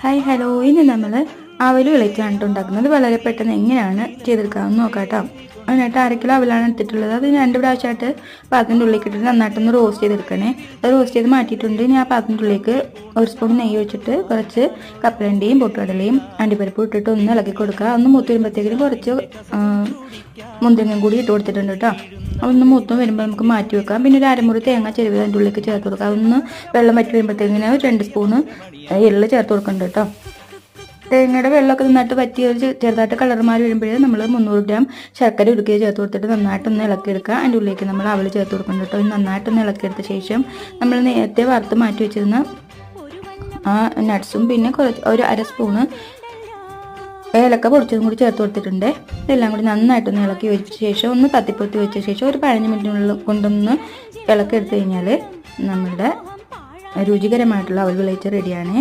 Hi hello ഇനി നമ്മൾ അവൽ വിളിച്ചാണ് ഉണ്ടാക്കുന്നത്. വളരെ പെട്ടെന്ന് എങ്ങനെയാണ് ചെയ്തെടുക്കാമെന്ന് നോക്കാട്ടോ. കേട്ടോ അതിനായിട്ട് അര കിലോ അവലാണ് എടുത്തിട്ടുള്ളത്. അത് രണ്ട് പ്രാവശ്യമായിട്ട് പാത്രത്തിന്റെ ഉള്ളിലേക്ക് ഇട്ടിട്ട് നന്നായിട്ടൊന്ന് റോസ്റ്റ് ചെയ്തെടുക്കണേ. അത് റോസ്റ്റ് ചെയ്ത് മാറ്റിയിട്ടുണ്ട്. ഞാൻ പാത്രത്തിന്റെ ഉള്ളിലേക്ക് ഒരു സ്പൂൺ നെയ്യ് ഒഴിച്ചിട്ട് കുറച്ച് കപ്പലണ്ടിയും പൊട്ടുകടലയും അണ്ടിപ്പരിപ്പ് ഇട്ടിട്ട് ഒന്ന് ഇളക്കി കൊടുക്കുക. ഒന്ന് മൂത്ത് വരുമ്പോഴത്തേക്കിനും കുറച്ച് മുന്തിരിങ്ങയും കൂടി ഇട്ട് കൊടുത്തിട്ടുണ്ട് കേട്ടോ. അതൊന്ന് മൂത്തും വരുമ്പോൾ നമുക്ക് മാറ്റി വെക്കാം. പിന്നെ ഒരു അരമുറി തേങ്ങ ചെരുവ് അതിന്റെ ഉള്ളിലേക്ക് ചേർത്ത് കൊടുക്കാം. അതൊന്ന് വെള്ളം വറ്റി വരുമ്പോഴത്തേക്കിന് രണ്ട് സ്പൂണ് എള്ള് ചേർത്ത് കൊടുക്കുന്നുണ്ട് കേട്ടോ. തേങ്ങയുടെ വെള്ളമൊക്കെ നന്നായിട്ട് പറ്റി ഒരു ചെറുതായിട്ട് കളർ മാറി വരുമ്പോഴേ നമ്മൾ മുന്നൂറ് ഗ്രാം ശർക്കര ഉരുക്കി ചേർത്ത് കൊടുത്തിട്ട് നന്നായിട്ടൊന്ന് ഇളക്കിയെടുക്കുക. അതിന്റെ ഉള്ളിലേക്ക് നമ്മൾ അവൽ ചേർത്ത് കൊടുക്കണം കേട്ടോ. നന്നായിട്ടൊന്ന് ഇളക്കിയെടുത്ത ശേഷം നമ്മൾ നേരത്തെ വറുത്ത് മാറ്റി വെച്ചിരുന്ന ആ നട്ട്സും പിന്നെ കുറച്ച് ഒരു അര സ്പൂണ് ഏലക്ക പൊടിച്ചതും കൂടി ചേർത്ത് കൊടുത്തിട്ടുണ്ട്. ഇതെല്ലാം കൂടി നന്നായിട്ടൊന്ന് ഇളക്കി വെച്ച ശേഷം ഒന്ന് തത്തിപ്പൊത്തി വെച്ച ശേഷം ഒരു പതിനഞ്ച് മിനിറ്റിനുള്ളിൽ കൊണ്ടൊന്ന് ഇളക്കി കഴിഞ്ഞാൽ നമ്മളുടെ രുചികരമായിട്ടുള്ള അവൽ വിളയിച്ച് റെഡിയാണ്.